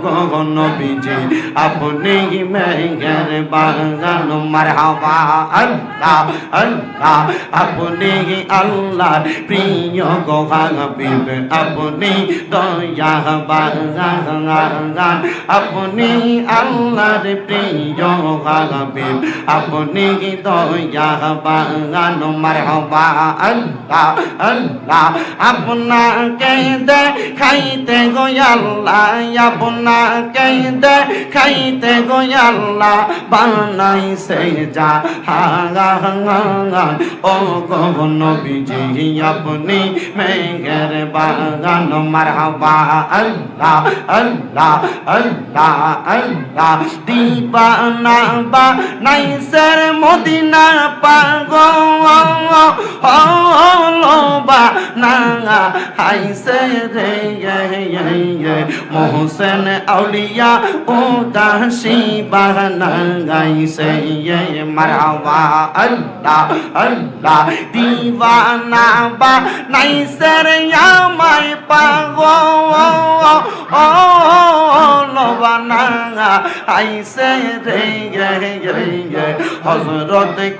go নবীজি আপনি মেঘের বাগান, মারহাবা, আল্লাহ আল্লাহ। আপনি আল্লাহর প্রিয় গো হাবিব আপনি দয়া বাগান, আপনি আল্লাহর প্রিয় হাবিব আপনি দয়া বাগান, মারহাবা, আল্লাহ আল্লাহ। আপনাকে দেখাইতে গো আল্লাহ আপনাকে দেখাইতে গো আল্লাহ বানাইছে যা। হাঙ্গান ও গো নবীজি, আপনি মেঘের বাগান। মারহাবা, আল্লাহ আল্লাহ আল্লাহ আল্লাহ। দিবানা বা নাইসের মদিনা পাগল। হলবা না হাইসে রে মোহসেন আউলিয়া ও দাসি বাহানা গাইছে মারহাবা আল্লাহ আল্লাহ দিবানা বা নাইসের আমায় পাগল আইসে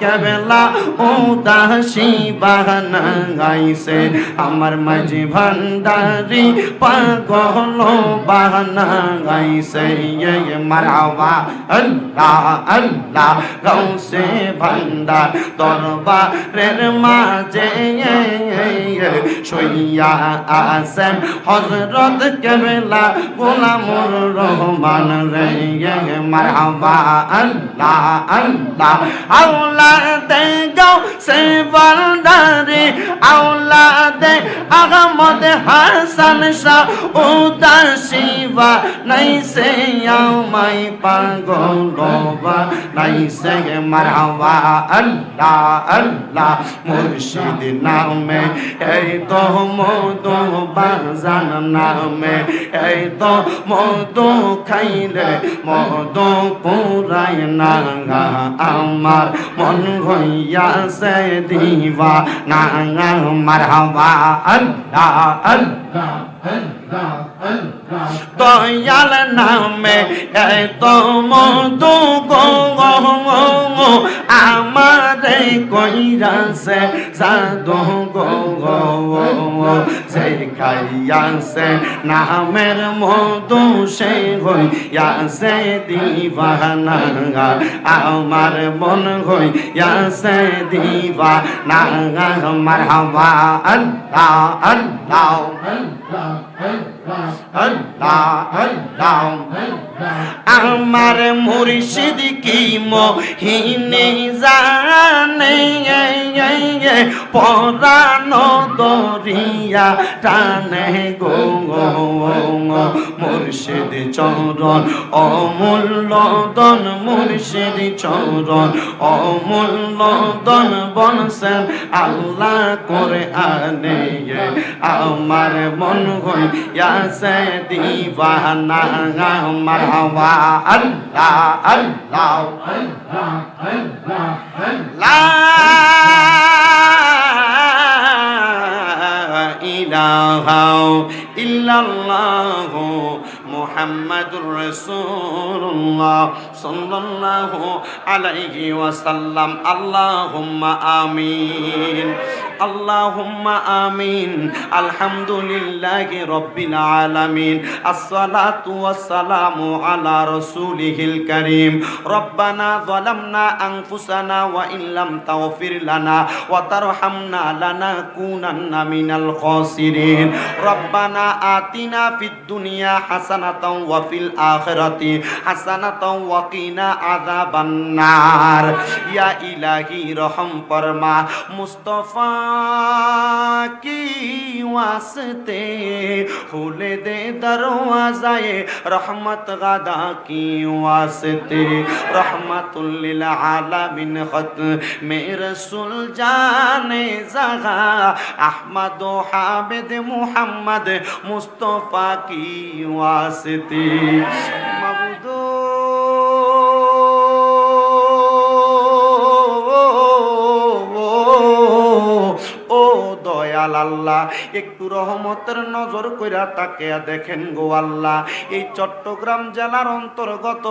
কেবেলা আমার মাঝি ভান্ডারি পাগল বাহানা গাইছে মারাবা, আল্লাহ আল্লাহ, গাউসে ভান্ডার দরবারের মাঝে সইয়া আসেন হজরত কেবেলা গোলামুর রহমান রে মারহাবা আল্লাহ আল্লাহ আওলাদে গাও সে বান্দারে আওলাদে আহমদ হাসান শাহ উদাসীবা নাই সে আমাই পাগল বা নাই সে মারহাবা আল্লাহ আল্লাহ মুর্শিদ নামে এই তো মধু বাজান নামে এই তো মধু খাইলে মধু পুরাই না আমার মন হইয়াছে দিবা না মারহাবা আল্লাহ আল্লাহ। দয়াল নামে এত মধু গো আমারে কইরাছে সাধু গো সে খাইয়াছে নামের মধু সে হইয়াছে দিবানা আমার মন হইয়াছে দিবা না মারহাবা আল্লাহ আল্লাহ আল্লাহ আল্লাহ আমার মুর্শিদ কি মহিনে জানে? পরানো দরিয়া টানে গো মুর্শিদ চরণ, অমূল্য দন মুর্শিদ চরণ, অমূল্য দন বনসেন আল্লাহ করে আনে আমার মন ইল্লাল্লাহু মুহাম্মাদুর রাসূলুল্লাহ সাল্লাল্লাহু আলাইহি ওয়াসাল্লাম আল্লাহুম্মা আমিন আল্লাহুম্মা আমিন, আলহামদুলিল্লাহি রাব্বিল আলামিন, আসসালাতু ওয়াসসালামু আলা রাসূলিহিল কারীম, রব্বানা যালামনা আনফুসানা ওয়া ইল্লাম তাগফির লানা ওয়া তারহামনা লানাকুনান্না মিনাল খাসিরিন, রব্বানা আতিনা ফিদ দুনিয়া হাসানাতাও ওয়া ফিল আখিরাতি হাসানাতাও ওয়া কিনা আযাবান নার। ইয়া ইলাহি রহম ফরমা, মুস্তাফা ওয়াসতে খুলে দে দরওয়াজায়ে রহমত গাদা কি ওয়াসতে রহমাতুল আলামিন খত মে রসুল জানে জাগা আহমদ হামিদ মুহাম্মদ মুস্তফা কি মাবুদো আল্লাহ একটু রহমতের নজর কইরা তাকে দেখেন গো আল্লাহ। এই চট্টগ্রাম জেলার অন্তর্গত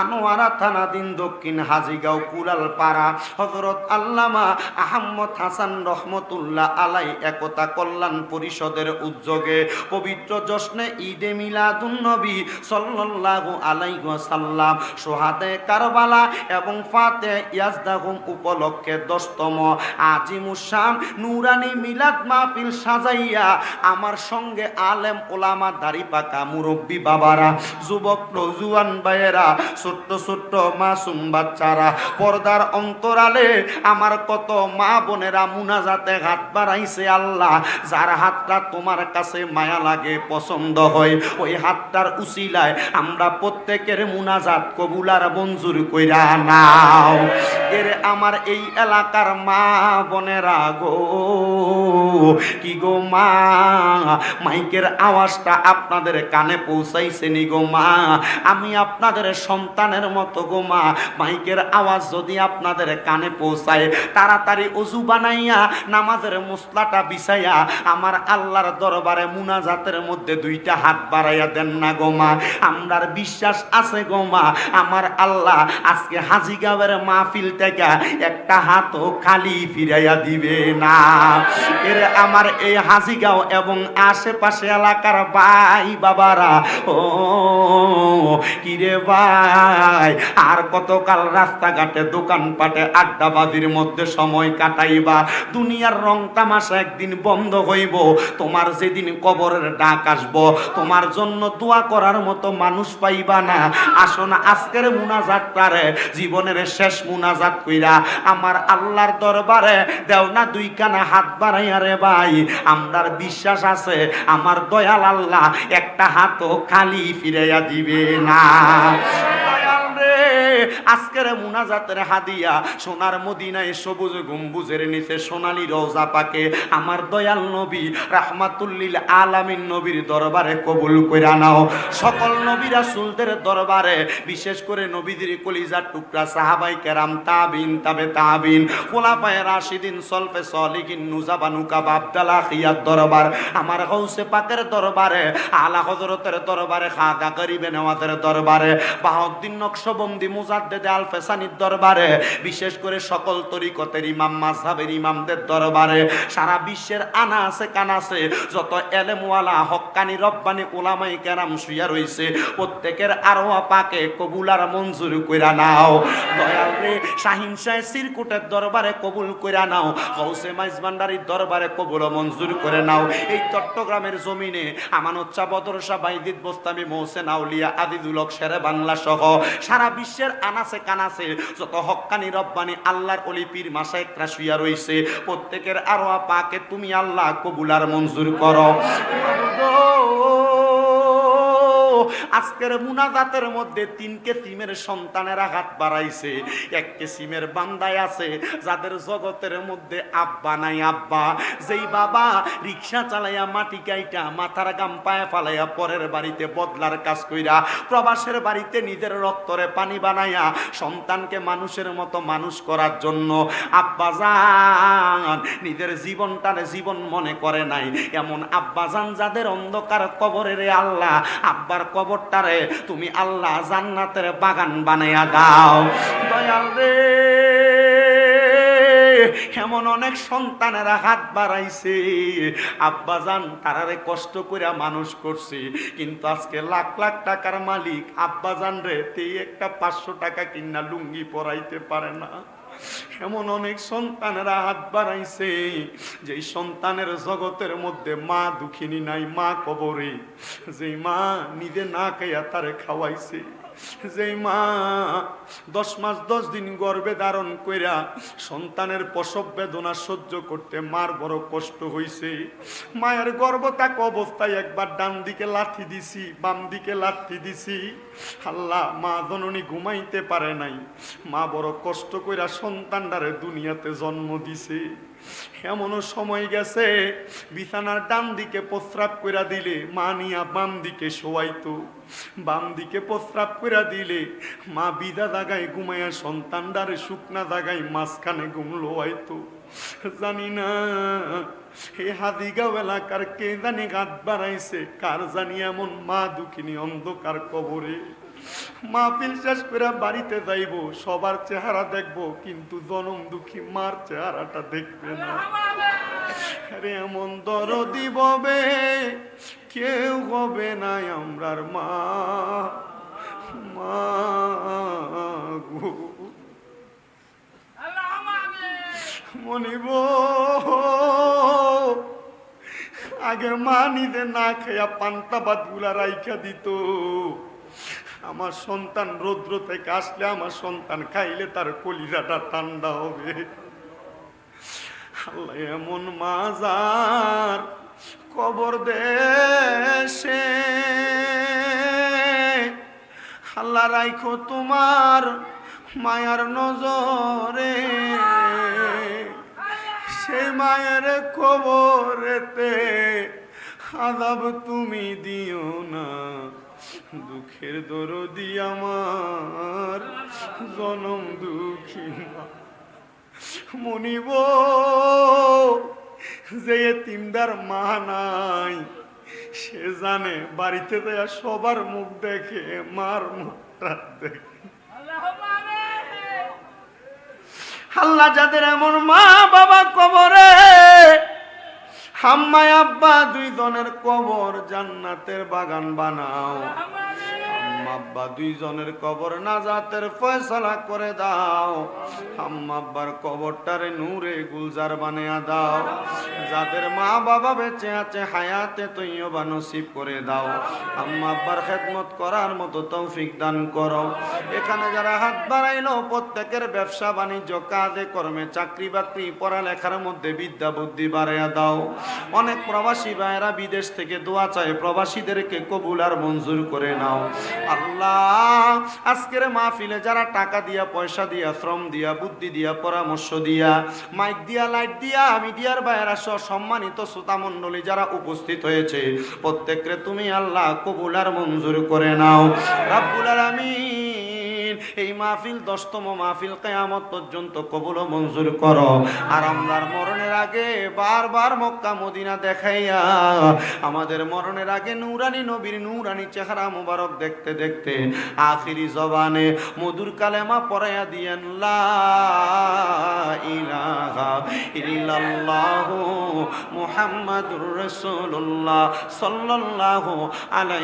আনোয়ারা থানাধীন দক্ষিণ হাজিগাঁও কুড়াল পাড়া হজরত আল্লামা আহম্মদ হাসান রহমতুল্লাহ আলাই একতা কল্যাণ পরিষদের উদ্যোগে পবিত্র জশ্নে ঈদে মিলাদুন নবী সাল্লাল্লাহু আলাইহি ওয়াসাল্লাম, সোহাদে কারবালা এবং ফাতে ইয়াজদাহুম উপলক্ষে দশতম আজিমুসাম নুরানি মিলাদ মাহফিল সাজাইয়া, আমার সঙ্গে আলেম ওলামা, দাড়ি পাকা মুরব্বী বাবারা, যুবক নজুয়ান ভাইয়েরা, ছোট্ট ছোট্ট মাসুম বাচ্চারা, পর্দার অন্তরালে আমার কত মা বোনেরা মুনাজাতে হাত বাড়াইছে আল্লাহ, যার হাতটা তোমার কাছে মায়া লাগে, পছন্দ হয়, ওই হাতটার উসিলায় আমরা প্রত্যেকের মুনাজাত কবুলার মঞ্জুর কইরা নাও। এর আমার এই এলাকার মা বোনেরা গো, কি গো মা। মাইকের আওয়াজটা আপনাদের কানে পৌঁছাইছে নি গো মা। আমি আপনাদের সন্তানের মতো গো মা। মাইকের আওয়াজ যদি আপনাদের কানে পৌঁছায়, তাড়াতাড়ি অজু বানাইয়া, নামাজের মুসলাটা বিছাইয়া, আমার আল্লাহর দরবারে মুনাজাতের মধ্যে দুইটা হাত বাড়াইয়া দেন না গো মা। আমরার বিশ্বাস আছে গো মা। আমার আল্লাহ আজকে হাজিগাঁওয়ের মাহফিল থেকে একটা হাতও খালি ফিরাইয়া দিবে না। এর আমার এই হাজিগাঁও এবং আশেপাশে এলাকার ভাই বাবারা, ও কিরে ভাই, আর কতকাল রাস্তাঘাটে, দোকানপাটে, আড্ডাবাজির মধ্যে সময় কাটাইবা? দুনিয়ার রং তামাশা একদিন বন্ধ হইব। তোমার যেদিন কবরের ডাক আসব, তোমার জন্য দোয়া করার মতো মানুষ পাইবা না। আসো না আজকের মুনাজাতটারে, জীবনের শেষ মুনাজাত কইরা। আমার আল্লাহর দরবারে দেও না দুই কানা হাত বাড়াইয়া রে ভাই। আমরার বিশ্বাস আছে আমার দয়াল আল্লাহ একটা হাতও খালি ফিরাইয়া দিবে না। আজকের মুনাজাতের হাদিয়া সোনার মদিনায় সবুজ গম্বুজের নিচে সোনালি রওজা পাকে। আমার দয়াল নবী রাহমাতুল্লিল আলামিন নবীর দরবারে কবুল কইরা নাও। সকল নবী রাসূলদের দরবারে, বিশেষ করে নবীদের কলিজার টুকরা সাহাবাই কেরাম, তাবিন, তাবে তাবিন, খোলাফায়ে রাশিদিন, সলফে সলিকিন নুজাবানুকা বাবদালা খিয়ার দরবার, আমার গৌসে পাকের দরবারে, আলা হযরতের দরবারে, খাগা গরিবে নেওয়াজের দরবারে বাহাউদ্দিন নকশবন্দি মুজাদ্দেদে আল ফেসানির দরবারে, বিশেষ করে সকল তরিকতের ইমাম, মাযহাবের ইমামদের দরবারে, সারা বিশ্বের আনা আছে, কানা আছে, যত এলেমওয়ালা, হক্কানি, রব্বানি ওলামাই কেরাম শুয়া রইছে, প্রত্যেকের আরও পাকে কবুলার মঞ্জুর কইরা নাও। দয়াল রে, শাহিন শাহ সিরকুটের দরবারে কবুল কইরা নাও, গৌসে মাইজ ভান্ডারির দরবারে কবুল মঞ্জুর করে নাও। এই চট্টগ্রামের জমিনে আমানত চা বদরসা বাইদিদ বোস্তামি, মহসেন, আউলিয়া আদিদুলক শেরে বাংলা সহ সারা বিশ্বের আনাসে কানাসে যত হক্কানি রব্বানি আল্লাহর অলিপির মাসায় মাসায়করা রয়েছে প্রত্যেকের আরও পাকে তুমি আল্লাহ কবুলার মঞ্জুর করো। আজকের মুনাজাতের মধ্যে তিন কেসিমের সন্তানেরা হাত বাড়াইছে। এক কেসিমের বান্দায় আছে, যাদের জগতের মধ্যে আব্বা নাই আব্বা। যেই বাবা রিক্সা চালাইয়া মাটি কাইটা, মাথার গাম পায়ে ফালাইয়া পরের বাড়িতে বদলার কাজ কইরা প্রবাসের বাড়িতে নিজের রক্তরে পানি বানাইয়া সন্তানকে মানুষের মতো মানুষ করার জন্য আব্বাজান নিজের জীবনটারে জীবন মনে করে নাই। এমন আব্বা যান যাদের অন্ধকার কবরে রে আল্লাহ আব্বার কবরটারে তুমি আল্লাহ জান্নাতের বাগান বানাইয়া দাও। দয়াল রে, এমন অনেক সন্তানেরা হাত বাড়াইছে। আব্বাজান, তারারে কষ্ট করে মানুষ করছে। কিন্তু আজকে লাখ লাখ টাকার মালিক আব্বাজান রে, তেই একটা পাঁচশো টাকা কিনা লুঙ্গি পরাইতে পারে না। এমন অনেক সন্তানেরা হাত বাড়াইছে যে সন্তানের জগতের মধ্যে মা দুঃখিনী নাই, মা কবরে। যে মা নিজে না খাইয়া তারে খাওয়াইছে। যেই মা, দশ মাস, দশ দিন গর্ভে ধারণ কইরা সন্তানের প্রসব বেদনা সহ্য করতে মার বড় কষ্ট হইছে। মায়ের গর্ভ তাক অবস্থায় একবার ডান দিকে লাথি দিছি, বাম দিকে লাথি দিছি। আল্লাহ, মা জননী ঘুমাইতে পারে নাই। মা বড় কষ্ট কইরা সন্তানটারে দুনিয়াতে জন্ম দিছে। এমনও সময় গেছে, বিছানার ডান দিকে প্রস্রাব কইরা দিলে মা নিয়া বাম দিকে শোয়াইতো। বাম দিকে প্রস্রাব কইরা দিলে মা বিদা জাগায় ঘুমাইয়া সন্তানদারে শুকনা জাগায় মাঝখানে ঘুম লোয়াইতো। জানি না এই হাদিগাঁও এলাকার কে জানি গাত বাড়াইছে, কার জানি এমন মা দুঃখিনী অন্ধকার কবরে। মাহফিল শেষ করে বাড়িতে যাইব, সবার চেহারা দেখব, কিন্তু জনম দুঃখী মার চেহারাটা দেখবে না। আরে এমন দরদি ববে, কেউ হবে না আমরার মা। মা গো। মনিব, আগে মা নিজে না খেয়া পান্তা ভাতগুলা রাইখা দিত। আমার সন্তান রৌদ্র থেকে আসলে আমার সন্তান খাইলে তার কলিজাটা ঠান্ডা হবে। আল্লাহ এমন মাজার কবর দেশে। আল্লাহ রাইখো তোমার মায়ার নজরে। সে মায়ের কবরেতে আদাব তুমি দিও না। দুঃখের দরদি আমার, জনম দুঃখী মনিব, যে তিমদার মা নাই, সে জানে বাড়িতে দেয়া সবার মুখ দেখে, মার মুখটা দেখে। আল্লাহ যাদের এমন মা বাবা কবরে হাম্মায় আব্বা দুই জনের কবর জান্নাতের বাগান বানাও। আব্বা, দুইজনের কবর নাজাতের ফয়সালা করে দাও। আম্মা আব্বার কবরটারে নূরে গুলজার বানিয়ে দাও। যাদের মা বাবা বেঁচে আছে, হায়াতে তৈয়বা নসিব করে দাও। আম্মা আব্বার খেদমত করার মতো তৌফিক দান করো। এখানে যারা হাত বাড়াইলো, প্রত্যেকের ব্যবসা বাণিজ্য, কাজে কর্মে, চাকরি বাকরি, পড়ালেখার মধ্যে বিদ্যা বুদ্ধি বাড়াইয়া দাও। অনেক প্রবাসী ভাইয়েরা বিদেশ থেকে দোয়া চায়, প্রবাসীদেরকে কবুল আর মঞ্জুর করে নাও। আল্লাহ, আজকের মাহফিলে যারা টাকা দিয়া, পয়সা দিয়া, শ্রম দিয়া, বুদ্ধি দিয়া, পরামর্শ দিয়া, মাইক দিয়া, লাইট দিয়া মিডিয়ার ভাইয়েরা সহ সম্মানিত শ্রোতামণ্ডলী যারা উপস্থিত হয়েছে, প্রত্যেকরে তুমি আল্লাহ কবুলার মঞ্জুর করে নাও। রাব্বুল আলামিন এই মাহফিল দশতম মাহফিল কেয়ামত পর্যন্ত কবুল ও মঞ্জুর করো। আর আমরার মরণের আগে বারবার মক্কা, মদিনা দেখাইয়া আমাদের মরণের আগে নুরানি নবীর নুরানি চেহারা মুবারক দেখতে দেখতে আখিরি জবানে মধুর কালেমা পড়াইয়া দিয়েন ইল্লাল্লাহু মুহাম্মাদুর রাসূলুল্লাহ সাল্লাল্লাহু আলাইহি